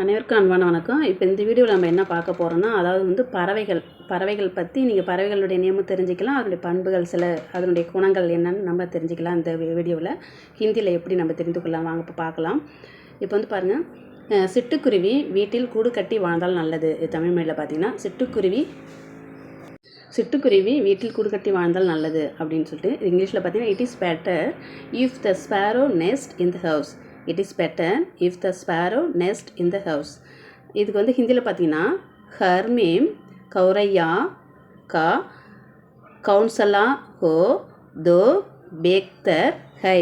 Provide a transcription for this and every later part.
அனைவருக்கும் அன்பான வணக்கம். இப்போ இந்த வீடியோவில் நம்ம என்ன பார்க்க போகிறோம்னா அதாவது வந்து பறவைகள் பறவைகள் பற்றி நீங்கள் பறவைகளுடைய நியமம் தெரிஞ்சுக்கலாம். அதனுடைய பண்புகள் சில அதனுடைய குணங்கள் என்னன்னு நம்ம தெரிஞ்சுக்கலாம் இந்த வீடியோவில் ஹிந்தியில் எப்படி நம்ம தெரிந்து கொள்ளலாம் வாங்க இப்போ பார்க்கலாம். இப்போ வந்து பாருங்கள் சிட்டுக்குருவி வீட்டில் கூடு கட்டி வாழ்ந்தால் நல்லது. இது பார்த்தீங்கன்னா சிட்டுக்குருவி சிட்டுக்குருவி வீட்டில் கூடு கட்டி வாழ்ந்தால் நல்லது அப்படின்னு சொல்லிட்டு இங்கிலீஷில் பார்த்தீங்கன்னா it is better if the sparrow nest in the house it is better if the sparrow nest in the house இதுக்கு வந்து ஹிந்தியில் பார்த்தீங்கன்னா ஹர்மேம் கௌரையா கா கவுன்சலா ஹோ தோ பேக்தர் ஹை.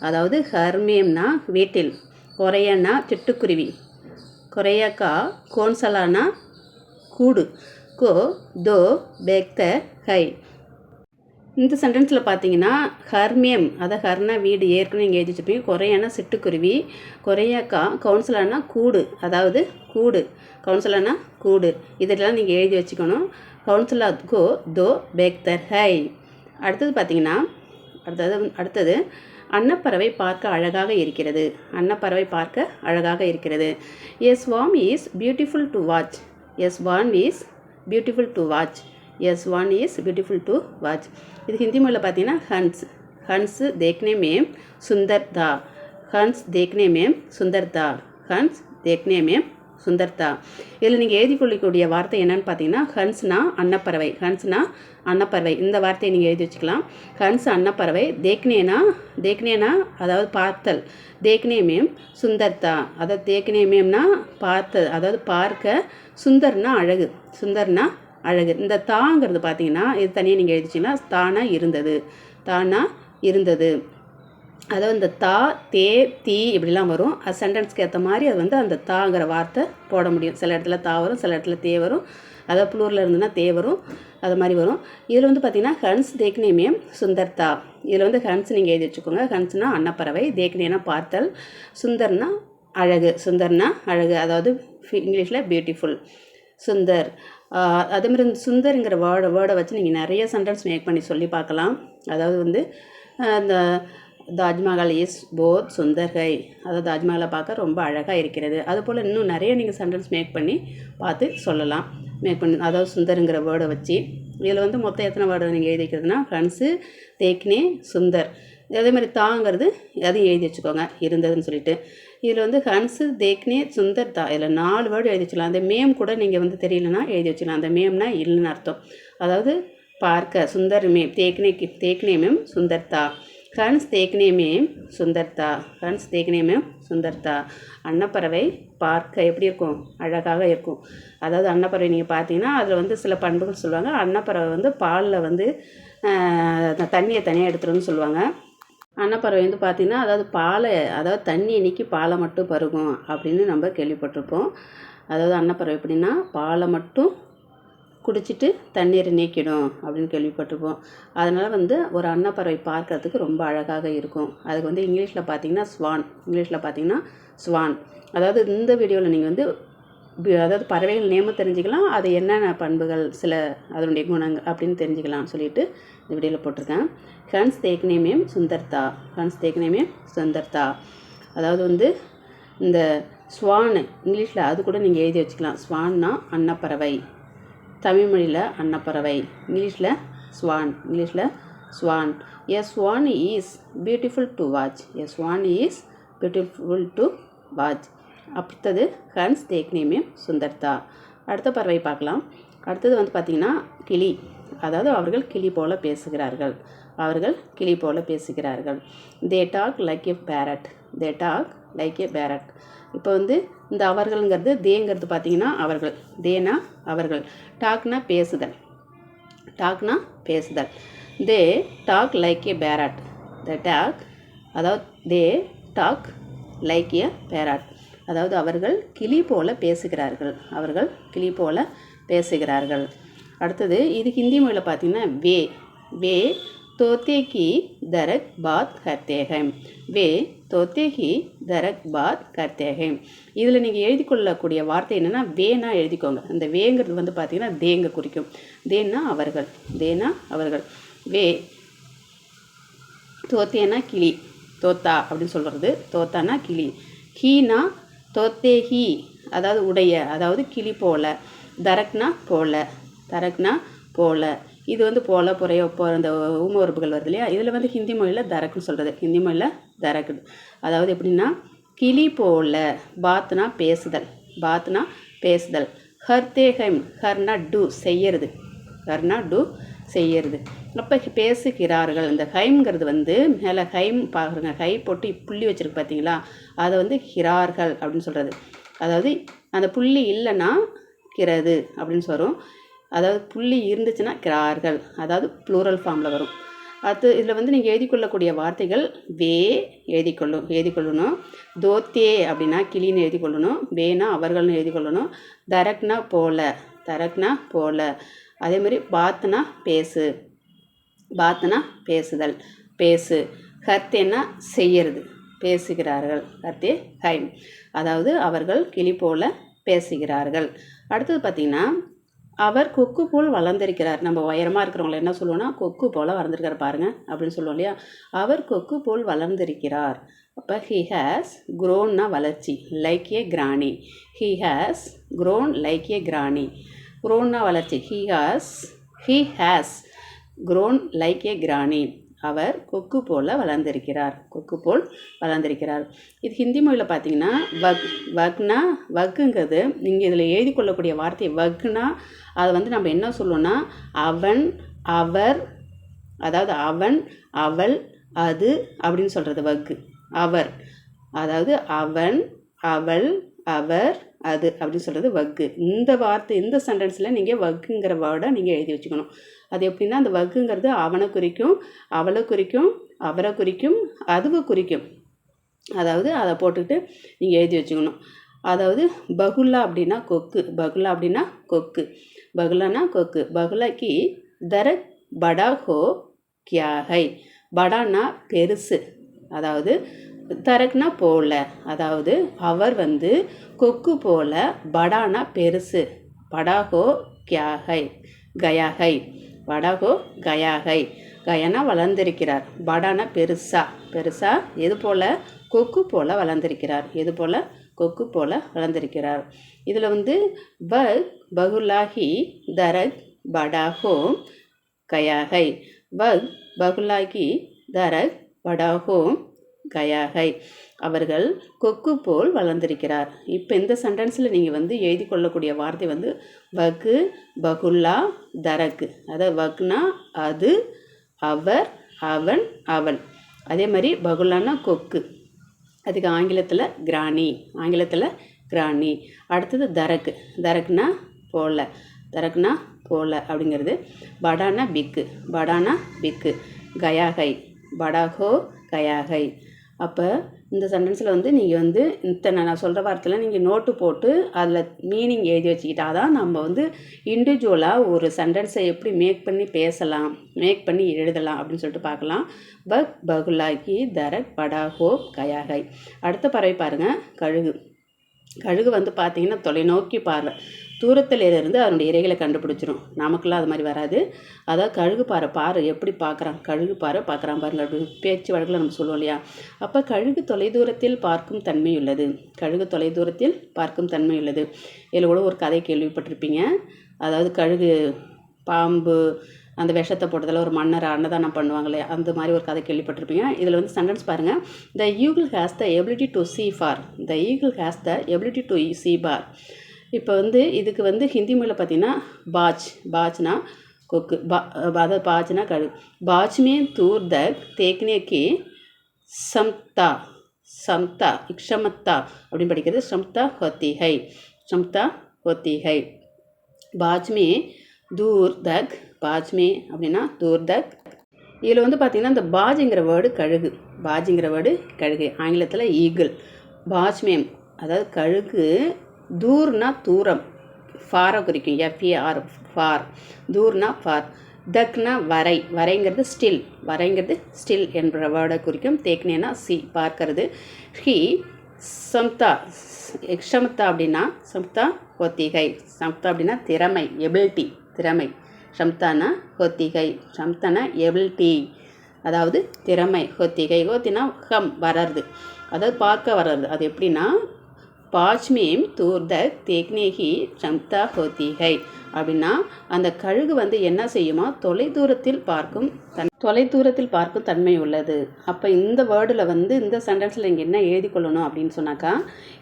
அதாவது ஹர்மேம்னா வீட்டில் கொரையன்னா சிட்டுக்குருவி கொரையக்கா கோன்சலானா கூடு கோ தோ பேக்தர் ஹை. இந்த சென்டென்ஸில் பார்த்தீங்கன்னா ஹர்மியம் அதை ஹர்னா வீடு ஏற்கனவே நீங்கள் எழுதி வச்சுருப்பீங்க. குறையான சிட்டுக்குருவி குறையாக்கா கவுன்சிலர்னா கூடு அதாவது கூடு. கவுன்சிலர்னா கூடு. இதெல்லாம் நீங்கள் எழுதி வச்சுக்கணும். கவுன்சிலர் கோ தோ பேக்தர் ஹை அடுத்தது பார்த்தீங்கன்னா அடுத்தது அடுத்தது அன்னப்பறவை பார்க்க அழகாக இருக்கிறது. அன்னப்பறவை பார்க்க அழகாக இருக்கிறது. Swan is beautiful to watch swan is beautiful to watch swan is beautiful to watch இது ஹிந்தி மொழியில் பார்த்தீங்கன்னா ஹன்ஸ். ஹன்ஸ் தேக்னே மேம் சுந்தர் தா. ஹன்ஸ் தேக்னே மேம் சுந்தர் தா. ஹன்ஸ் தேக்னே மேம் சுந்தர்தா இதில் நீங்கள் எழுதி கொள்ளக்கூடிய வார்த்தை என்னன்னு பார்த்தீங்கன்னா ஹன்ஸ்னா அன்னப்பறவை. ஹன்ஸ்னா அன்னப்பறவை. இந்த வார்த்தையை நீங்கள் எழுதி வச்சுக்கலாம். ஹன்ஸ் அன்னப்பறவை தேக்னேனா தேக்னேனா அதாவது பார்த்தல். தேக்னே மேம் சுந்தர்தா அதாவது தேக்னே மேம்னா பார்த்த அதாவது பார்க்க சுந்தர்னா அழகு. சுந்தர்னா அழகு. இந்த தாங்கிறது பார்த்தீங்கன்னா இது தனியாக நீங்கள் எழுதிச்சிங்கன்னா தானாக இருந்தது. தானாக இருந்தது. அதாவது இந்த தா தே தீ இப்படிலாம் வரும். அது சென்டென்ஸ்க்கு ஏற்ற மாதிரி அது வந்து அந்த தாங்கிற வார்த்தை போட முடியும். சில இடத்துல தா வரும் சில இடத்துல தே வரும். அதாவது ப்ளூரில் இருந்ததுன்னா தே வரும். அது மாதிரி வரும். இதில் வந்து பார்த்தீங்கன்னா ஹன்ஸ் தேக்னேமியம் சுந்தர்தா. இதில் வந்து ஹன்ஸ் நீங்கள் எழுதி வச்சுக்கோங்க ஹன்ஸ்னா அன்னப்பறவை தேக்னேனா பார்த்தல். சுந்தர்னா அழகு. சுந்தர்னா அழகு. அதாவது இங்கிலீஷில் பியூட்டிஃபுல் சுந்தர். அதே மாதிரி இந்த சுந்தருங்கிற வேர்டை வேர்டை வச்சு நீங்கள் நிறைய சென்டென்ஸ் மேக் பண்ணி சொல்லி பார்க்கலாம். அதாவது வந்து இந்த தாஜ்மஹால் இஸ் போத் சுந்தர்கை. அதாவது தாஜ்மஹாலை பார்க்க ரொம்ப அழகாக இருக்கிறது. அதுபோல் இன்னும் நிறைய நீங்கள் சென்டென்ஸ் மேக் பண்ணி பார்த்து சொல்லலாம். மேக் பண்ணி அதாவது சுந்தருங்கிற வேர்டை வச்சு. இதில் வந்து மொத்தம் எத்தனை வேர்டை நீங்கள் எழுதி வைக்கிறதுனா ஃப்ரெண்ட்ஸு தேக்னே சுந்தர். அதே மாதிரி தாங்கிறது அதையும் எழுதி வச்சுக்கோங்க இருந்ததுன்னு சொல்லிட்டு. இதில் வந்து ஹன்ஸு தேக்னே சுந்தர் தா இதில் நாலு வேர்டு எழுதி வச்சுக்கலாம். அந்த மேம் கூட நீங்கள் வந்து தெரியலனா எழுதி வச்சுக்கலாம். அந்த மேம்னா இல்லைன்னு அர்த்தம். அதாவது பார்க்க சுந்தர் மேம் தேக்னே தேக்னே மேம் சுந்தர் தா. ஹன்ஸ் தேக்னே மேம் சுந்தர்தா ஹன்ஸ் தேக்னே மேம் சுந்தர்தா அன்னப்பறவை பார்க்க எப்படி இருக்கும்? அழகாக இருக்கும். அதாவது அன்னப்பறவை நீங்கள் பார்த்தீங்கன்னா அதில் வந்து சில பண்புகள் சொல்லுவாங்க. அன்னப்பறவை வந்து பாலில் வந்து தண்ணியை தனியாக எடுத்துருன்னு சொல்லுவாங்க. அன்னப்பறவை வந்து பார்த்திங்கன்னா அதாவது பாலை அதாவது தண்ணி நீக்கி பாலை மட்டும் பருகும் அப்படின்னு நம்ம கேள்விப்பட்டிருப்போம். அதாவது அன்னப்பறவை எப்படின்னா பாலை மட்டும் குடிச்சிட்டு தண்ணீரை நீக்கிடும் அப்படின்னு கேள்விப்பட்டிருப்போம். அதனால் வந்து ஒரு அன்னப்பறவை பார்க்கறதுக்கு ரொம்ப அழகாக இருக்கும். அதுக்கு வந்து இங்கிலீஷில் பார்த்தீங்கன்னா ஸ்வான் இங்கிலீஷில் பார்த்தீங்கன்னா ஸ்வான் அதாவது இந்த வீடியோவில் நீங்கள் வந்து அதாவது பறவைகள் நேமம் தெரிஞ்சுக்கலாம் அது என்னென்ன பண்புகள் சில அதனுடைய குணங்கள் அப்படின்னு தெரிஞ்சுக்கலாம்னு சொல்லிட்டு இந்த வீடியோவில் போட்டிருக்கேன். ஹன்ஸ் தேக்னேமியம் சுந்தர்தா. ஹன்ஸ் தேக்னேமியம் சுந்தர்தா. அதாவது வந்து இந்த ஸ்வான் இங்கிலீஷில் அது கூட நீங்கள் எழுதி வச்சுக்கலாம். ஸ்வான்னா அன்னப்பறவை. தமிழ் மொழியில் அன்னப்பறவை. இங்கிலீஷில் ஸ்வான் இங்கிலீஷில் swan. A swan is beautiful to watch a swan is beautiful to watch அடுத்தது ஹன்ஸ் தேக்னேமியம் சுந்தர்தா. அடுத்த பறவை பார்க்கலாம். அடுத்தது வந்து பார்த்திங்கன்னா கிளி. அதாவது அவர்கள் கிளி போல பேசுகிறார்கள். அவர்கள் கிளி போல பேசுகிறார்கள். They talk like a parrot they talk like a parrot இப்போ வந்து இந்த அவர்கள்ங்கிறது தேங்கிறது பார்த்தீங்கன்னா அவர்கள். தேனா அவர்கள். டாக்னா பேசுதல். டாக்னா பேசுதல். They talk like a parrot the talk அதாவது they talk like a parrot அதாவது அவர்கள் கிளி போல பேசுகிறார்கள். அவர்கள் கிளி போல பேசுகிறார்கள். அடுத்தது இது ஹிந்தி மொழியில் பார்த்தீங்கன்னா வே வே தோத்தே கி தரக் பாத் கர்த்தேகம். வே தோத்தே ஹி தரக் பாத் கர்த்தேகம். இதில் நீங்கள் எழுதி கொள்ளக்கூடிய வார்த்தை என்னென்னா வேணா எழுதிக்கோங்க. அந்த வேங்கிறது வந்து பார்த்தீங்கன்னா தேங்க குறிக்கும். தேன்னா அவர்கள். தேனா அவர்கள். வே தோத்தேனா கிளி. தோத்தா அப்படின்னு சொல்கிறது தோத்தானா கிளி. ஹீனா தோத்தே ஹீ அதாவது உடைய அதாவது கிளி போல. தரக்னா போல. தரக்னா போல. இது வந்து போல புறைய அந்த ஊம உறுப்புகள் வருது இல்லையா? இதில் வந்து ஹிந்தி மொழியில் தரக்குன்னு சொல்கிறது ஹிந்தி மொழியில் தரக்கு அதாவது எப்படின்னா கிளி போல பாத்னா பேசுதல். பாத்னா பேசுதல். ஹர்தே ஹைம் ஹர்னா டு செய்யறது. ஹர்னா டு செய்யறது. அப்போ பேசுகிறார்கள். இந்த ஹைம்ங்கிறது வந்து மேலே ஹைம் பார்க்குறங்க ஹை போட்டு புள்ளி வச்சுருக்கு பார்த்தீங்களா அதை வந்து ஹிரார்கள் அப்படின்னு சொல்கிறது அதாவது அந்த புள்ளி இல்லைன்னா கிறது அப்படின்னு சொல்கிறோம் அதாவது புள்ளி இருந்துச்சுன்னா கிரார்கள் அதாவது ப்ளூரல் ஃபார்மில் வரும். அது இதில் வந்து நீங்கள் எழுதி கொள்ளக்கூடிய வார்த்தைகள் வே எழுதி கொள்ளும் எழுதி கொள்ளணும். தோத்தே அப்படின்னா கிளின்னு எழுதி கொள்ளணும். வேனா அவர்கள்னு எழுதி கொள்ளணும். தரக்னா போல தரக்னா போல. அதே மாதிரி பாத்துனா பேசு பாத்துனா பேசுதல் பேசு. ஹர்த்தேன்னா செய்யறது பேசுகிறார்கள். ஹர்த்தே ஹைம் அதாவது அவர்கள் கிளி போல பேசுகிறார்கள். அடுத்தது பார்த்திங்கன்னா அவர் கொக்கு போல் வளர்ந்திருக்கிறார். நம்ம உயரமாக இருக்கிறவங்கள என்ன சொல்லுவோம்னா கொக்கு போல் வளர்ந்துருக்கார் பாருங்கள் அப்படின்னு சொல்லுவோம் இல்லையா? அவர் கொக்கு போல் வளர்ந்திருக்கிறார். அப்போ ஹி ஹேஸ் க்ரோன்னா வளர்ச்சி like a granny he has grown like a granny க்ரோன்னா வளர்ச்சி. He has he has grown like a granny அவர் கொக்கு போல் வளர்ந்திருக்கிறார். கொக்கு போல் வளர்ந்திருக்கிறார். இது ஹிந்தி மொழியில் பார்த்தீங்கன்னா வக் வக்னா வக்குங்கிறது நீங்கள் இதில் எழுதி கொள்ளக்கூடிய வார்த்தை வக்னா அதை வந்து நம்ம என்ன சொல்லணும்னா அவன் அவர் அதாவது அவன் அவள் அது அப்படின்னு சொல்கிறது வக்கு. அவர் அதாவது அவன் அவள் அவர் அது அப்படின்னு சொல்கிறது வக்கு இந்த வார்த்தை இந்த சென்டென்ஸில் நீங்கள் வக்குங்கிற வேர்டை நீங்கள் எழுதி வச்சுக்கணும். அது எப்படின்னா அந்த வக்குங்கிறது அவனை குறிக்கும் அவளை குறிக்கும் அவரை குறிக்கும் அதுவை குறிக்கும். அதாவது அதை போட்டுக்கிட்டு நீங்கள் எழுதி வச்சுக்கணும். அதாவது பகுலா அப்படின்னா கொக்கு பகுலா அப்படின்னா கொக்கு பகுலானா கொக்கு பகுலாக்கி தர படா ஹோ கியாகை படானா பெருசு. அதாவது தரக்னா போல. அதாவது அவர் வந்து கொக்கு போல படானா பெருசு. படாகோ கியாகை கயாகை. படாகோ கயாகை. கயனா வளர்ந்திருக்கிறார். படானா பெருசா. பெருசா எது போல? கொக்கு போல வளர்ந்திருக்கிறார். எது போல? கொக்கு போல வளர்ந்திருக்கிறார். இதில் வந்து ப பகுலாகி தரக் படாகோ கயாகை. பக் பகுலாகி தரக் படாகோ கயாகை. அவர்கள் கொக்கு போல் வளர்ந்திருக்கிறார். இப்போ இந்த சென்டென்ஸில் நீங்கள் வந்து எழுதி கொள்ளக்கூடிய வார்த்தை வந்து வகு பகுல்லா தரக்கு அதாவது வக்னா அது அவர் அவன் அவள். அதே மாதிரி பகுல்லானா கொக்கு. அதுக்கு ஆங்கிலத்தில் கிராணி ஆங்கிலத்தில் கிராணி. அடுத்தது தரக்கு தரக்குனா போல. தரக்குனா போல அப்படிங்கிறது. படானா பிக்கு. படானா பிக்கு. கயாகை. படாகோ கயாகை. அப்போ இந்த சென்டென்ஸில் வந்து நீங்கள் வந்து இத்தனை நான் சொல்கிற வார்த்தையில் நீங்கள் நோட்டு போட்டு அதில் மீனிங் எழுதி வச்சுக்கிட்டா தான் நம்ம வந்து இண்டிவிஜுவலாக ஒரு சென்டென்ஸை எப்படி மேக் பண்ணி பேசலாம் மேக் பண்ணி எழுதலாம் அப்படின்னு சொல்லிட்டு பார்க்கலாம். பக் பகுலாகி தரக் படாகோ கயாகை. அடுத்த பறவை பாருங்கள் கழுகு. கழுகு வந்து பார்த்தீங்கன்னா தொலைநோக்கி பார்வை. தூரத்தில் இருந்து அதனுடைய இறைகளை கண்டுபிடிச்சிரும். நமக்குலாம் அது மாதிரி வராது. அதாவது கழுகு பாறை பாரு எப்படி பார்க்குறான்? கழுகு பாறை பார்க்குறான் பாருங்க. அப்படி பேச்சு வழக்கில் நம்ம சொல்லுவோம் இல்லையா? அப்போ கழுகு தொலைதூரத்தில் பார்க்கும் தன்மை உள்ளது. கழுகு தொலைதூரத்தில் பார்க்கும் தன்மை உள்ளது. இதில் கூட ஒரு கதை கேள்விப்பட்டிருப்பீங்க. அதாவது கழுகு பாம்பு அந்த விஷத்தை போட்டதில் ஒரு மன்னர் அன்னதானம் பண்ணுவாங்களே அந்த மாதிரி ஒரு கதை கேள்விப்பட்டிருப்பீங்க. இதில் வந்து சென்டென்ஸ் பாருங்கள் the eagle has the ability to see far the eagle has the ability to see far இப்போ வந்து இதுக்கு வந்து ஹிந்தி மொழியில் பார்த்தீங்கன்னா பாஜ் பாஜ்னா கொக்கு பா அதாவது பாஜ்னா கழு. பாஜ்மே தூர் தக் சம்தா சம்தா இக்ஷமத்தா அப்படின்னு படிக்கிறது. Samta ஹோத்தி high Samta ஹோத்தி high. பாஜ்மே தூர் தக் பாஜ்மே அப்படின்னா தூர் தக் இதில் வந்து பார்த்திங்கன்னா இந்த பாஜுங்கிற வேர்டு கழுகு பாஜுங்கிற வேர்டு கழுகு ஆங்கிலத்தில் ஈகிள். பாஜ்மேம் அதாவது கழுகு தூர்னா தூரம். ஃபாரை குறிக்கும். F A R far. தூர்னா far. தக்னா வரை. வரைங்கிறது ஸ்டில். வரைங்கிறது ஸ்டில் என்ற வேர்டை குறிக்கும். தேக்னேனா சி பார்க்கறது. ஹி சம்தா. க்ஷமத்தா அப்படின்னா சம்தா கொத்திகை. சம்தா அப்படின்னா திறமை எபிலிட்டி திறமை. ஷம்தானா கொத்திகை. ஷம்தானா எபிலிட்டி அதாவது திறமை கொத்திகை. ஒத்தினா ஹம் வரது அதாவது பார்க்க வர்றது. அது எப்படின்னா பாச்மேம் தூர்தக் தேக்னேகி சம்தா ஹோத்திகை அப்படின்னா அந்த கழுகு வந்து என்ன செய்யுமா? தொலைதூரத்தில் பார்க்கும் தன் தொலைதூரத்தில் பார்க்கும் தன்மை உள்ளது. அப்போ இந்த வேர்டில் வந்து இந்த சென்டென்ஸில் இங்கே என்ன எழுதி கொள்ளணும் அப்படின்னு சொன்னாக்கா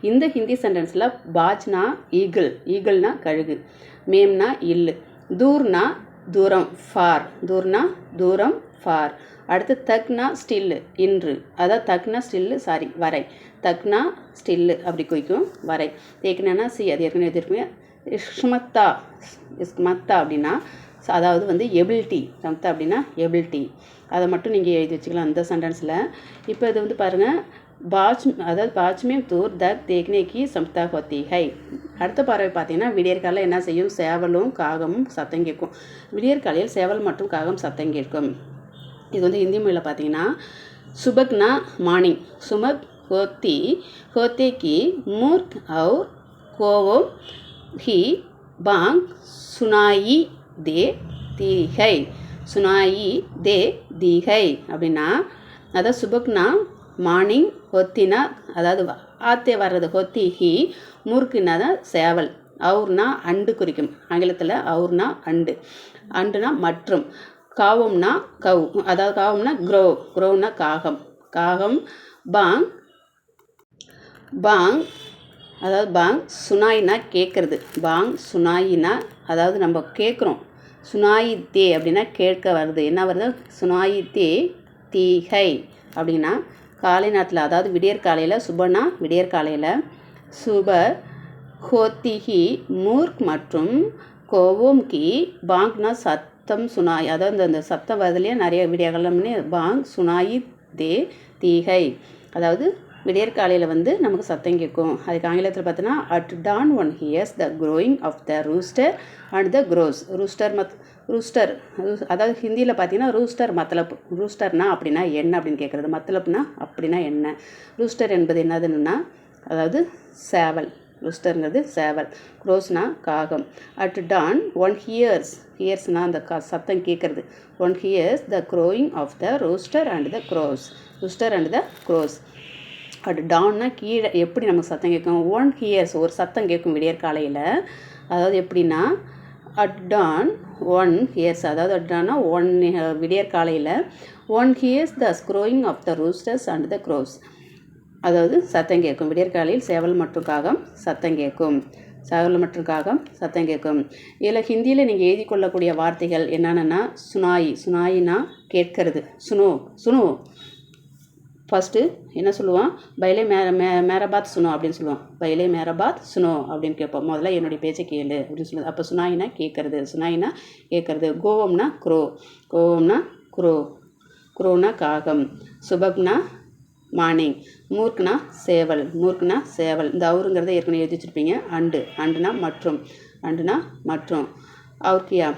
இந்த ஹிந்தி சென்டென்ஸில் பாஜ்னா ஈகிள் ஈகிள்னா கழுகு. மேம்னா இல்லு. தூர்னா தூரம் ஃபார். தூர்னா தூரம் ஃபார் அடுத்து தக்னா ஸ்டில்லு இன்று. அதாவது தக்னா ஸ்டில்லு சாரி வரை. தக்னா ஸ்டில்லு அப்படி குறிக்கும் வரை. தேக்கினா சி அது ஏற்கனவே எழுதிருப்பீங்க இஷ்மத்தா இஸ்மத்தா அப்படின்னா அதாவது வந்து எபிலிட்டி சமத்தா அப்படின்னா எபிலிட்டி அதை மட்டும் நீங்கள் எழுதி வச்சுக்கலாம் அந்த சென்டென்ஸில் இப்போ இது வந்து பாருங்கள் பாஜ் அதாவது பாஜ்மியம் தூர் தக் தேக்னேக்கி சம்தா கொத்தி ஹை. அடுத்த பறவை பார்த்தீங்கன்னா விடியற்காலையில் என்ன செய்யும்? சேவலும் காகமும் சத்தம் கேட்கும். விடியற்காலையில் சேவல் மற்றும் காகம் சத்தம் கேட்கும். இது வந்து ஹிந்தி மொழியில் பார்த்தீங்கன்னா சுபக்னா மார்னிங் சுமக் ஹோத்தி ஹோத்தே கி மூர்க் அவு கோவோ ஹி பாங் சுனாயி தே தீகை சுனாயி தே தீகை அப்படின்னா அதாவது சுபக்னா மார்னிங் ஹொத்தினா அதாவது ஆத்தே வர்றது ஹொத்தி ஹி முறுக்குனா தான் சேவல். அவுர்னா அண்டு குறிக்கும். ஆங்கிலத்தில் அவுர்னா அண்டு. அண்டுனா மற்றும். காவம்னா கவ் அதாவது காவம்னா க்ரோ க்ரோனா காகம். காகம் பாங் பாங் அதாவது பாங் சுனாயினா கேட்குறது பாங் சுனாயினா அதாவது நம்ம கேட்குறோம் சுனாயி தே அப்படின்னா கேட்க வருது. என்ன வருது? சுனாயி தே தீகை. அப்படின்னா காலை நேரத்தில் அதாவது விடியற் காலையில் சுபனா விடியற் காலையில் சுப ஹோத்திஹி மூர்க் மற்றும் கோவோம்கி பாங்க்னா சத் சத்தம் சுனாய். அதாவது இந்த- இந்த சத்தம் வரதுலேயே நிறைய விடியகாலம்னு பாங் சுனாயி தே தீகை. அதாவது விடியற்காலையில் வந்து நமக்கு சத்தம் கேட்கும். அதுக்கு ஆங்கிலத்தில் பார்த்தோன்னா at dawn one hears the crowing of the rooster and the crows rooster மத் ரூஸ்டர் அதாவது ஹிந்தியில் பார்த்தீங்கன்னா ரூஸ்டர் மத்தலப் ரூஸ்டர்னா அப்படின்னா என்ன? அப்படின்னு கேட்குறது. மத்தலப்னா அப்படின்னா என்ன? ரூஸ்டர் என்பது என்னதுன்னா அதாவது சேவல். ருஸ்டர்ங்கிறது சேவல். க்ரோஸ்னா காகம். அட் டான் ஒன் ஹியர்ஸ் ஹியர்ஸ்னால் அந்த க சத்தம் கேட்குறது. One hears the crowing of the rooster and the crows rooster and the crows at Donna கீழே எப்படி நமக்கு சத்தம் கேட்கும்? ஒன் ஹியர்ஸ் ஒரு சத்தம் கேட்கும் விடியற் காலையில். அதாவது எப்படின்னா அட் டான் ஒன் ஹியர்ஸ் அதாவது அட் டான்னா ஒன் விடியற் காலையில். One hears the crowing of the roosters and the crows அதாவது சத்தம் கேட்கும். விடியற்காலையில் சேவல் மற்றும் காகம் சத்தம் கேட்கும். சேவல் மற்றும் காகம் சத்தம் கேட்கும். இதில் ஹிந்தியில் நீங்கள் எழுதி கொள்ளக்கூடிய வார்த்தைகள் என்னென்னா சுனாயி. சுனாயினா கேட்கறது. சுனோ. சுனோ. ஃபஸ்ட்டு என்ன சொல்லுவான்? பைலே மே மே மேரபாத் சுனோ அப்படின்னு சொல்லுவான். பைலே மேரபாத் சுனோ அப்படின்னு கேட்போம். முதல்ல என்னுடைய பேச்சை கேளு அப்படின்னு சொல்லுவது அப்போ சுனாயினா கேட்கறது. சுனாயினா கேட்கறது. கோவம்னா குரோ. கோவம்னா குரோ. குரோனா காகம். சுபக்னா மார்னிங். மூர்க்னா சேவல் மூர்க்னா சேவல். இந்த அவருங்கிறத ஏற்கனவே எழுதி வச்சுருப்பீங்க. அண்டு. அண்டுனா மற்றும். அண்டுனா மற்றும். அவருக்கியா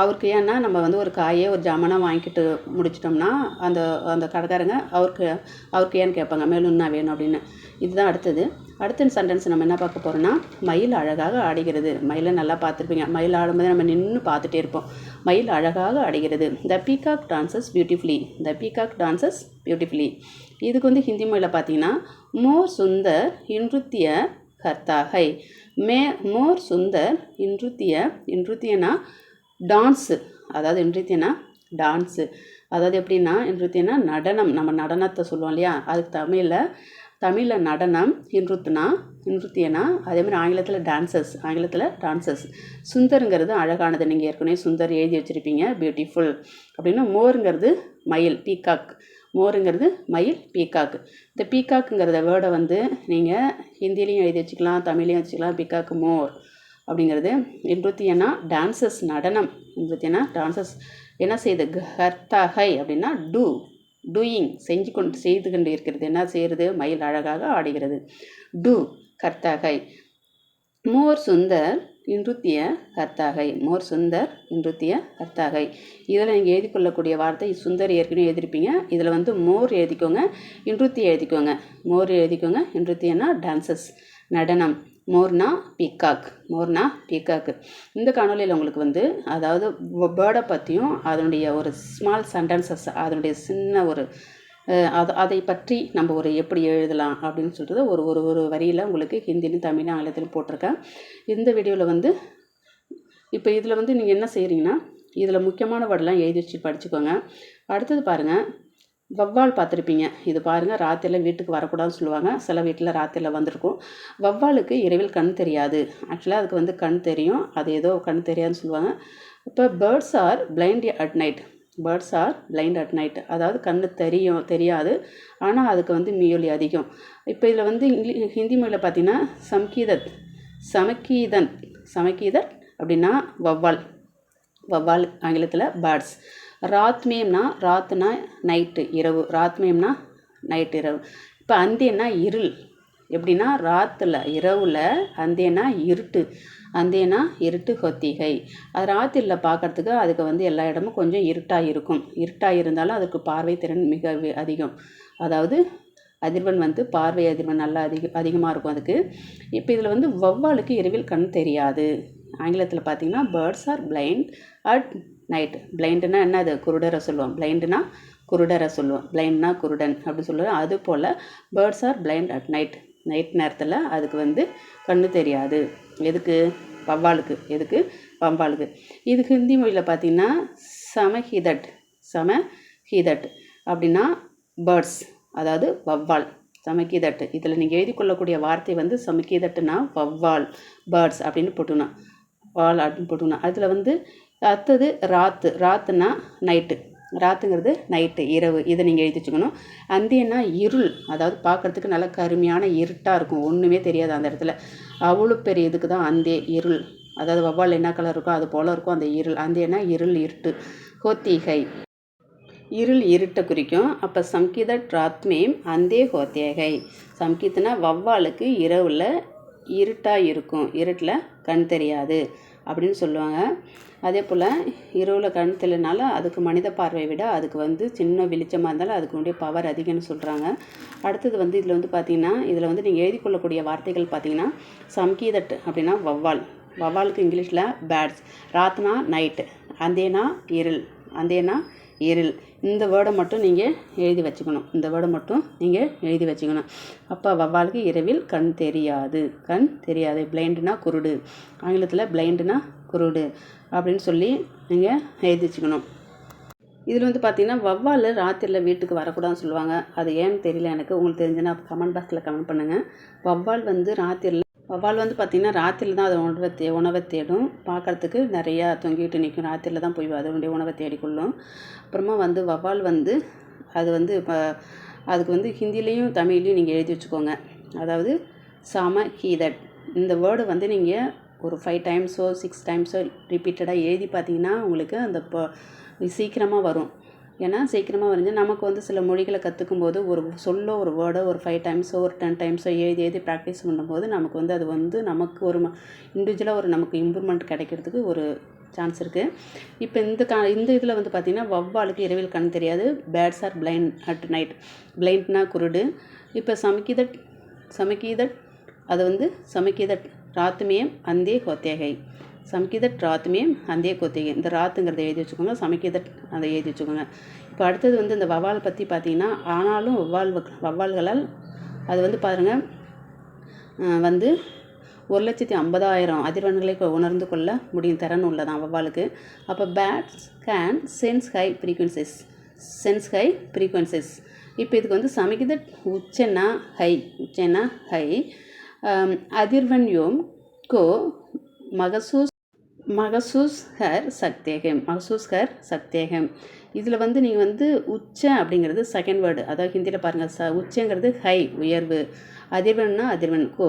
அவருக்கு ஏன்னா நம்ம வந்து ஒரு காயே ஒரு ஜாமானாக வாங்கிட்டு முடிச்சிட்டோம்னா அந்த அந்த கடைக்காரங்க அவருக்கு அவருக்கு ஏன்னு கேட்பாங்க. மேலும் என்ன வேணும் அப்படின்னு. இதுதான் அடுத்தது. அடுத்த சென்டென்ஸ் நம்ம என்ன பார்க்க போகிறோம்னா மயில் அழகாக ஆடுகிறது. மயிலை நல்லா பார்த்துருப்பீங்க. மயில் ஆடும்போது நம்ம நின்று பார்த்துட்டே இருப்போம். மயில் அழகாக ஆடுகிறது. The peacock dances beautifully the peacock dances beautifully இதுக்கு வந்து ஹிந்தி மொழியில் பார்த்தீங்கன்னா மோர் சுந்தர் இன்றுத்திய கர்த்தாகை மே மோர் சுந்தர் இன்றுத்திய இன்றுத்தியனா டான்ஸு அதாவது இன்றுத்தியனா டான்ஸு. அதாவது எப்படின்னா நிருத்தியனா நடனம் நம்ம நடனத்தை சொல்லுவோம் இல்லையா? அதுக்கு தமிழில் தமிழில் நடனம் இன்றுத்துனா இன்றுத்தியனா அதே மாதிரி ஆங்கிலத்தில் டான்சஸ் ஆங்கிலத்தில் டான்சஸ் சுந்தருங்கிறது அழகானது. நீங்கள் ஏற்கனவே சுந்தர் எழுதி வச்சுருப்பீங்க பியூட்டிஃபுல் அப்படின்னா மோருங்கிறது மயில் பீகாக் மோருங்கிறது மயில் பீக்காக்கு இந்த பீகாக்குங்கிறத வேர்டை வந்து நீங்கள் ஹிந்திலையும் எழுதி வச்சுக்கலாம் தமிழ்லையும் வச்சுக்கலாம் பீக்காக்கு மோர் அப்படிங்கிறது. நிருத்தியனா டான்சஸ் நடனம். நிருத்தியனா டான்சஸ். என்ன செய்யுது ஹர்த்தகை அப்படின்னா டூ டூயிங் செஞ்சு கொண்டு செய்து கொண்டு இருக்கிறது. என்ன செய்கிறது? மயில் அழகாக ஆடுகிறது. டூ கர்த்தகை. மோர் சுந்தர் நிருத்திய கர்த்தாகை. மோர் சுந்தர் நிருத்திய கர்த்தாகை. இதில் நீங்கள் எழுதி கொள்ளக்கூடிய வார்த்தை சுந்தர் ஏற்கனவே எழுதிருப்பீங்க இதில் வந்து மோர் எழுதிக்கோங்க நிருத்திய எழுதிக்கோங்க. மோர் எழுதிக்கோங்க நிருத்தியனா டான்சஸ் நடனம். மோர்னா பீகாக் மோர்னா பீகாக் இந்த காணொலியில் உங்களுக்கு வந்து அதாவது பேர்டை பற்றியும் அதனுடைய ஒரு ஸ்மால் சென்டென்சஸ் அதனுடைய சின்ன ஒரு அது அதை பற்றி நம்ம ஒரு எப்படி எழுதலாம் அப்படின்னு சொல்கிறது ஒரு ஒரு ஒரு வரியில் உங்களுக்கு ஹிந்திலையும் தமிழும் ஆங்கிலத்திலும் போட்டிருக்கேன். இந்த வீடியோவில் வந்து இப்போ இதில் வந்து நீங்கள் என்ன செய்கிறீங்கன்னா இதில் முக்கியமான வேர்டெலாம் எழுதி வச்சு படிச்சுக்கோங்க. அடுத்தது பாருங்கள் வவ்வால் பார்த்துருப்பீங்க. இது பாருங்கள் ராத்திரியில் வீட்டுக்கு வரக்கூடாதுன்னு சொல்லுவாங்க. சில வீட்டில் ராத்திரியில் வந்திருக்கும். வவ்வாலுக்கு இரவில் கண் தெரியாது. ஆக்சுவலாக அதுக்கு வந்து கண் தெரியும். அது ஏதோ கண் தெரியாதுன்னு சொல்லுவாங்க. இப்போ birds are blind at night. Birds are blind at night அதாவது கண்ணு தெரியும் தெரியாது. ஆனால் அதுக்கு வந்து மியொலி அதிகம். இப்போ இதில் வந்து இங்கிலீ ஹிந்தி மொழியில் பார்த்தீங்கன்னா சம்கீதத் சமக்கீதன் சமக்கீதத் அப்படின்னா வவ்வால் வவ்வால் ஆங்கிலத்தில் பேர்ட்ஸ் ராத்மேம்னா ராத்னா நைட்டு இரவு. ராத்மேம்னா நைட்டு இரவு. இப்போ அந்தியன்னா இருள். எப்படின்னா ராத்தில் இரவில் அந்தியன்னா இருட்டு. அந்தேனா இருட்டு கொத்திகை அது ராத்திரியில் பார்க்கறதுக்கு அதுக்கு வந்து எல்லா இடமும் கொஞ்சம் இருட்டாக இருக்கும். இருட்டாக இருந்தாலும் அதுக்கு பார்வை திறன் மிக அதிகம். அதாவது அதிர்வெண் வந்து பார்வை அதிர்வெண் நல்லா அதிக அதிகமாக இருக்கும் அதுக்கு. இப்போ இதில் வந்து வௌவாலுக்கு இரவில் கண் தெரியாது. ஆங்கிலத்தில் பார்த்தீங்கன்னா birds are blind at night பிளைண்டுனா என்ன அது? குருடரை சொல்லுவோம். பிளைண்டுனா குருடரை சொல்லுவோம். பிளைண்ட்னா குருடன் அப்படி சொல்லுவோம். அது போல் birds are blind at night night நேரத்தில் அதுக்கு வந்து கண்ணு தெரியாது. எதுக்கு? வவ்வாலுக்கு எதுக்கு? வவ்வாலுக்கு இது ஹிந்தி மொழியில் பார்த்தீங்கன்னா சமஹிதட் சமஹிதட் அப்படின்னா பேர்ட்ஸ். அதாவது வவ்வால் சமக்கிதட்டு இதில் நீங்கள் எழுதி கொள்ளக்கூடிய வார்த்தை வந்து சமக்கீதட்டுனா வவ்வால் பேர்ட்ஸ் அப்படின்னு போட்டுனா வால் அப்படின்னு போட்டுனா அதில் வந்து அடுத்தது ராத்து. ராத்துனா நைட்டு. ராத்துங்கிறது நைட்டு இரவு. இதை நீங்கள் எழுதி வச்சுக்கணும். அந்தியன்னா இருள். அதாவது பார்க்குறதுக்கு நல்ல கருமையான இருட்டாக இருக்கும். ஒன்றுமே தெரியாது அந்த இடத்துல. அவ்வளோ பெரிய இதுக்கு தான் அந்தே இருள். அதாவது வவ்வால் என்ன கலர் இருக்கோ அது போல் இருக்கும் அந்த இருள். அந்தியன்னா இருள் இருட்டு. ஹோத்திகை. இருள் இருட்டை குறிக்கும். அப்போ சம்கித ராத்மேம் அந்தே ஹோத்தியகை சம்கித்னா வவ்வாலுக்கு இரவில் இருட்டாக இருக்கும். இருட்டில் கண் தெரியாது. அப்படின்னு சொல்லுவாங்க. அதே போல் இரவில் கண் தெரியலனால அதுக்கு மனித பார்வையை விட அதுக்கு வந்து சின்ன வெளிச்சமாக இருந்தாலும் அதுக்கு உடைய பவர் அதிகம்னு சொல்கிறாங்க அடுத்தது வந்து இதில் வந்து பார்த்திங்கன்னா இதில் வந்து நீங்கள் எழுதி கொள்ளக்கூடிய வார்த்தைகள் பார்த்திங்கன்னா சம்கீதட் அப்படின்னா வவ்வால் வவ்வாலுக்கு இங்கிலீஷில் பேட்ஸ் ராத்னா நைட்டு அந்தேனா இருள். அந்தேனா இருள் இந்த வேர்டை மட்டும் நீங்கள் எழுதி வச்சுக்கணும். இந்த வேர்டை மட்டும் நீங்கள் எழுதி வச்சுக்கணும். அப்போ வவ்வாலுக்கு இரவில் கண் தெரியாது. கண் தெரியாது. பிளைண்டுனா குருடு. ஆங்கிலத்தில் பிளைண்டுனா குருடு அப்படின்னு சொல்லி நீங்கள் எழுதி வச்சுக்கணும். இதில் வந்து பார்த்தீங்கன்னா வவ்வால் ராத்திரியில் வீட்டுக்கு வரக்கூடாதுன்னு சொல்லுவாங்க. அது ஏன்னு தெரியல எனக்கு. உங்களுக்கு தெரிஞ்சுன்னா கமெண்ட் பாக்ஸில் கமெண்ட் பண்ணுங்கள் வவ்வால் வந்து ராத்திரியில் வவ்வால் வந்து பார்த்திங்கன்னா ராத்திரியில் தான் அது உணவை தே உணவை தேடும். பார்க்கறதுக்கு நிறையா தொங்கிட்டு நிற்கும். ராத்திரியில் தான் போய் அதனுடைய உணவை தேடிக்கொள்ளும். அப்புறமா வந்து வவ்வால் வந்து அது வந்து இப்போ அதுக்கு வந்து ஹிந்திலையும் தமிழ்லையும் நீங்கள் எழுதி வச்சுக்கோங்க. அதாவது சம ஹீதட் இந்த வேர்டு வந்து நீங்கள் ஒரு ஃபைவ் டைம்ஸோ சிக்ஸ் டைம்ஸோ ரிப்பீட்டடாக எழுதி பார்த்தீங்கன்னா உங்களுக்கு அந்த இப்போ சீக்கிரமாக வரும். ஏன்னா சீக்கிரமாக வரைஞ்சு நமக்கு வந்து சில மொழிகளை கற்றுக்கும் போது ஒரு சொல்லோ ஒரு வேர்டோ ஒரு ஃபைவ் டைம்ஸோ ஒரு டென் டைம்ஸோ எழுதி எழுதி ப்ராக்டிஸ் பண்ணும்போது நமக்கு வந்து அது வந்து நமக்கு ஒரு இண்டிவிஜுவலாக ஒரு நமக்கு இம்ப்ரூவ்மெண்ட் கிடைக்கிறதுக்கு ஒரு சான்ஸ் இருக்குது இப்போ இந்த கா இந்த இதில் வந்து பார்த்திங்கன்னா வவ்வாலுக்கு இரவில் கண் தெரியாது bats are blind at night பிளைண்ட்னா குருடு. இப்போ சமக்கிதட் சமக்கீதட் அது வந்து சமக்கீதட் ராத்துமேயம் அந்தே ஹோத்தேகை சமக்கிதட் ராத்துமே அந்தே கொத்தேகை. இந்த ராத்துங்கிறத எழுதி வச்சுக்கோங்க. சமக்கிதட் அதை எழுதி வச்சுக்கோங்க. இப்போ அடுத்தது வந்து இந்த வவால் பற்றி பார்த்தீங்கன்னா ஆனாலும் வவ்வால் வவ்வால்களால் அது வந்து பாருங்கள் வந்து ஒரு லட்சத்தி ஐம்பதாயிரம் அதிர்வெண்களை உணர்ந்து கொள்ள முடியும். திறன் உள்ளதான் வவ்வாலுக்கு. அப்போ bats can sense high frequencies. Sense high frequencies. இப்போ இதுக்கு வந்து சமகித உச்சனா ஹை உச்சனா ஹை. அதிர்வன் யோம் கோ மகசூஸ் மகசூஸ் ஹர் சக்தேகம் மகசூஸ் ஹர் சக்தேகம். இதில் வந்து நீங்கள் வந்து உச்ச அப்படிங்கிறது செகண்ட் வேர்டு அதாவது ஹிந்தியில் பாருங்கள் ச உச்சங்கிறது ஹை உயர்வு. அதிர்வன்னா அதிர்வன் கோ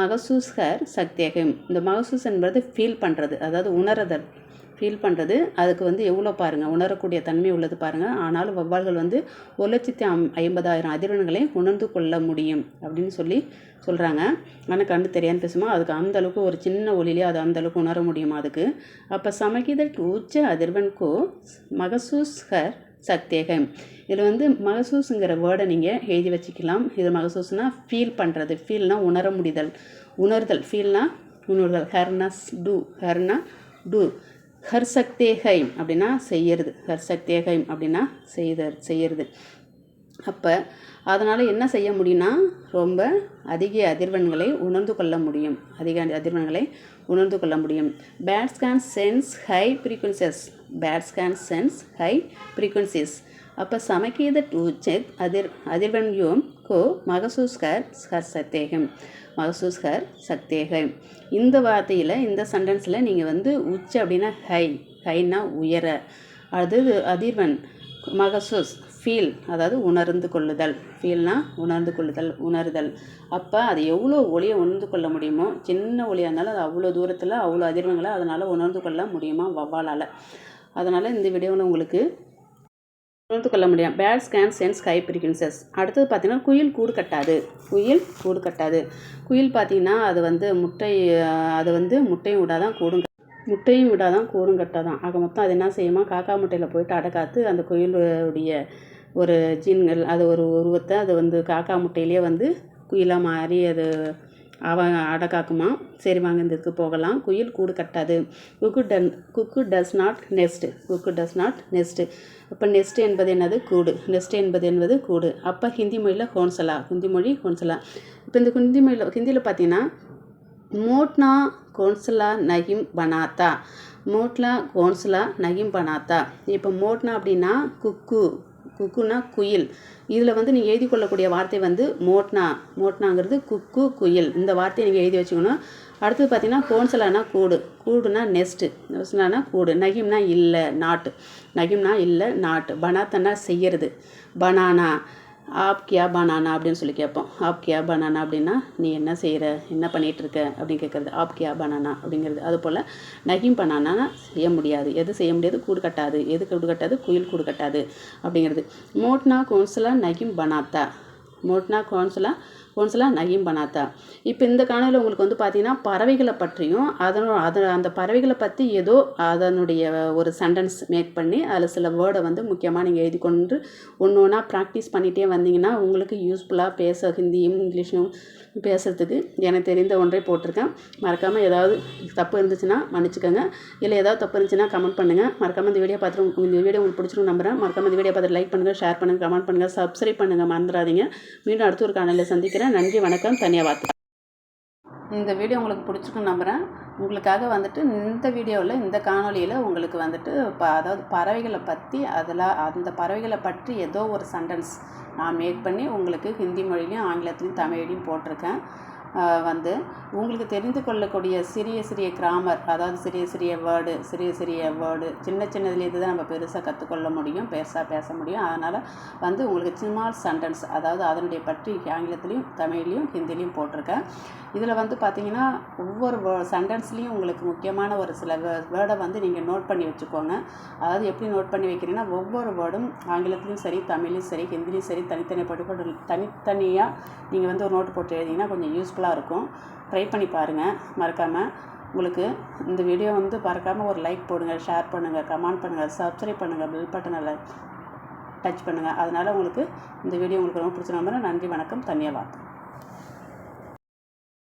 மகசூஸ் ஹர் சக்தேகம். இந்த மகசூஸ் என்பது ஃபீல் பண்ணுறது அதாவது உணரதல் ஃபீல் பண்ணுறது அதுக்கு வந்து எவ்வளோ பாருங்கள் உணரக்கூடிய தன்மை உள்ளது பாருங்கள் ஆனாலும் வவ்வால்கள் வந்து ஒரு லட்சத்தி ஐம் ஐம்பதாயிரம் அதிர்வெண்களை உணர்ந்து கொள்ள முடியும் அப்படின்னு சொல்லி சொல்கிறாங்க ஆனால் கண்டு தெரியாமல் பேசுமா அதுக்கு அந்த அளவுக்கு ஒரு சின்ன ஒளியிலே அது அந்த அளவுக்கு உணர முடியுமா அதுக்கு? அப்போ சமகிதற்கு உச்ச அதிர்வெண் மகசூஸ்கர் மகசூஸ் ஹர் சக்தேகம் இதில் வந்து மகசூஸுங்கிற வேர்டை நீங்கள் எழுதி வச்சுக்கலாம். இது மகசூஸ்னால் ஃபீல் பண்ணுறது ஃபீல்னால் உணர முடிதல். உணர்தல். ஃபீல்னால் உணர்தல். ஹர்னஸ் டூ. ஹர்னா டூ. ஹர் சக்தேகைம் அப்படின்னா செய்யறது. ஹர் சக்தேகைம் அப்படின்னா செய்த செய்யறது. அப்போ அதனால் என்ன செய்ய முடியும்னா ரொம்ப அதிக அதிர்வெண்களை உணர்ந்து கொள்ள முடியும். அதிக அதிர்வெண்களை உணர்ந்து கொள்ள முடியும். Bats can sense high frequencies bats can sense high frequencies அப்போ சமக்கீத உச்சத் அதிர் அதிர்வெண்யும் கோ மகசூஸ்கர் ஸ்கர் ஹர் சத்தேகம். மகசூஸ்கர் சத்தேகம். இந்த வார்த்தையில் இந்த சென்டென்ஸில் நீங்கள் வந்து உச்ச அப்படின்னா ஹை. ஹைனா உயர. அது அதிர்வன் மகசூஸ் ஃபீல் அதாவது உணர்ந்து கொள்ளுதல். ஃபீல்னா உணர்ந்து கொள்ளுதல் உணர்தல். அப்போ அது எவ்வளோ ஒளியை உணர்ந்து கொள்ள முடியுமோ சின்ன ஒளியாக இருந்தாலும் அது அவ்வளோ தூரத்தில் அவ்வளோ அதிர்வங்களை அதனால் உணர்ந்து கொள்ள முடியுமா? வவ்வாலால் அதனால் இந்த வீடியோவில் உங்களுக்கு உணர்ந்து கொள்ள முடியும் bat scan sense high frequencies அடுத்தது பார்த்திங்கன்னா குயில் கூடு கட்டாது. குயில் கூடு கட்டாது. குயில் பார்த்திங்கன்னா அது வந்து முட்டை அது வந்து முட்டையும் விடாதான் கூடும் முட்டையும் விடாதான் கூடும் கட்டாதான். ஆக மொத்தம் அது என்ன செய்யுமா? காக்கா முட்டையில் போயிட்டு அடக்காத்து அந்த குயிலுடைய ஒரு ஜீன்கள் அது ஒரு உருவத்தை அது வந்து காக்கா முட்டையிலே வந்து குயிலாக மாறி அது அவன் அடக்காக்குமா சரி வாங்க இந்த இதுக்கு போகலாம். குயில் கூடு கட்டாது. Cuckoo does cuckoo does not nest cuckoo does not nest இப்போ நெஸ்ட் என்பது என்னது? கூடு. நெஸ்ட் என்பது என்பது கூடு. அப்போ ஹிந்தி மொழியில் ஹோன்சலா. ஹிந்தி மொழி ஹோன்சலா. இப்போ இந்த ஹிந்தி மொழியில் ஹிந்தியில் பார்த்தீங்கன்னா மோட்னா கோன்சலா நகிம் பனாத்தா. மோட்லா கோன்சலா நகிம் பனாத்தா. இப்போ மோட்னா அப்படின்னா குக்கு. குக்குனா குயில். இதில் வந்து நீங்கள் எழுதி கொள்ளக்கூடிய வார்த்தை வந்து மோட்னா. மோட்னாங்கிறது குக்கு குயில். இந்த வார்த்தையை நீங்கள் எழுதி வச்சுக்கணும். அடுத்தது பார்த்தீங்கன்னா கோன்சலானா கூடு. கூடுனா நெஸ்ட்டு நெஸ்ட்னா கூடு. நகிம்னா இல்லை நாட்டு. நகிம்னா இல்லை நாட்டு. பனாத்தனா செய்யறது. பனானா. ஆப் கியா பனானா அப்படின்னு சொல்லி கேட்போம். ஆப் கியா பனானா அப்படின்னா நீ என்ன செய்கிற என்ன பண்ணிகிட்ருக்க அப்படின்னு கேட்குறது. ஆப் கியா பனானா அப்படிங்கிறது. அதுபோல் நகிம் பனானா செய்ய முடியாது. எது செய்ய முடியாது? கூடு கட்டாது. எது கூடு கட்டாது? குயில் கூடு கட்டாது. அப்படிங்கிறது. மோட்னா கோன்சலா நகிம் பனாத்தா. மோட்னா கோன்சலா கோன்சலா நயீம் பனாத்தா இப்போ இந்த காணொலியில் உங்களுக்கு வந்து பார்த்தீங்கன்னா பறவைகளை பற்றியும் அதனோட அதை அந்த பறவைகளை பற்றி ஏதோ அதனுடைய ஒரு சென்டென்ஸ் மேக் பண்ணி அதில் சில வேர்டை வந்து முக்கியமாக நீங்கள் எழுதி கொண்டு ஒன்று ஒன்றா ப்ராக்டிஸ் பண்ணிகிட்டே வந்தீங்கன்னா உங்களுக்கு யூஸ்ஃபுல்லாக பேச ஹிந்தியும் இங்கிலீஷும் பேசுகிறதுக்கு எனக்கு தெரிந்த ஒன்றை போட்டிருக்கேன். மறக்காமல் ஏதாவது தப்பு இருந்துச்சுன்னா மன்னிச்சுக்கோங்க. இல்லை ஏதாவது தப்பு இருந்துச்சுன்னா கமெண்ட் பண்ணுங்கள் மறக்காமல் இந்த வீடியோ பார்த்துட்டு இந்த வீடியோ உங்களுக்கு பிடிச்சிருக்கும் நம்புறேன். மறக்காமல் இந்த வீடியோ பார்த்துட்டு லைக் பண்ணுங்கள் ஷேர் பண்ணுங்கள் கமெண்ட் பண்ணுங்கள் சப்ஸ்கிரைப் பண்ணுங்கள் மறந்துடாதீங்க. மீண்டும் அடுத்த ஒரு காணொலியில் சந்திக்கிறேன். நன்றி வணக்கம். தன்யவாத் இந்த வீடியோ உங்களுக்கு பிடிச்சிருக்குன்னு நம்புகிறேன் உங்களுக்காக வந்துட்டு இந்த வீடியோவில் இந்த காணொலியில் உங்களுக்கு வந்துட்டு ப அதாவது பறவைகளை பற்றி அதில் அந்த பறவைகளை பற்றி ஏதோ ஒரு சென்டென்ஸ் நான் மேக் பண்ணி உங்களுக்கு ஹிந்தி மொழிலையும் ஆங்கிலத்துலேயும் தமிழ்லையும் போட்டிருக்கேன். வந்து உங்களுக்கு தெரிந்து கொள்ளக்கூடிய சிறிய சிறிய கிராமர் அதாவது சிறிய சிறிய வேர்டு சிறிய சிறிய வேர்டு சின்ன சின்னதுலேருந்து தான் நம்ம பெருசாக கற்றுக்கொள்ள முடியும் பெருசாக பேச முடியும். அதனால் வந்து உங்களுக்கு ஸ்மால் சென்டென்ஸ் அதாவது அதனுடைய பற்றி ஆங்கிலத்துலேயும் தமிழ்லேயும் ஹிந்திலையும் போட்டிருக்கேன். இதில் வந்து பார்த்தீங்கன்னா ஒவ்வொரு சென்டென்ஸ்லேயும் உங்களுக்கு முக்கியமான ஒரு சில வேர்டை வந்து நீங்கள் நோட் பண்ணி வச்சுக்கோங்க. அதாவது எப்படி நோட் பண்ணி வைக்கிறீங்கன்னா ஒவ்வொரு வேர்டும் ஆங்கிலத்துலேயும் சரி தமிழ்லையும் சரி ஹிந்திலையும் சரி தனித்தனி படுகொடு தனித்தனியாக நீங்கள் வந்து ஒரு நோட்டு போட்டு எழுதிங்கன்னா கொஞ்சம் யூஸ்ஃபுல்லாக இருக்கும் ட்ரை பண்ணி பாருங்கள் மறக்காமல் உங்களுக்கு இந்த வீடியோ வந்து மறக்காமல் ஒரு லைக் போடுங்கள் ஷேர் பண்ணுங்கள் கமெண்ட் பண்ணுங்கள் சப்ஸ்கிரைப் பண்ணுங்கள் பில் பட்டனில் டச் பண்ணுங்கள் அதனால் உங்களுக்கு இந்த வீடியோ உங்களுக்கு ரொம்ப பிடிச்ச நம்பர் நன்றி வணக்கம் தன்யவாத்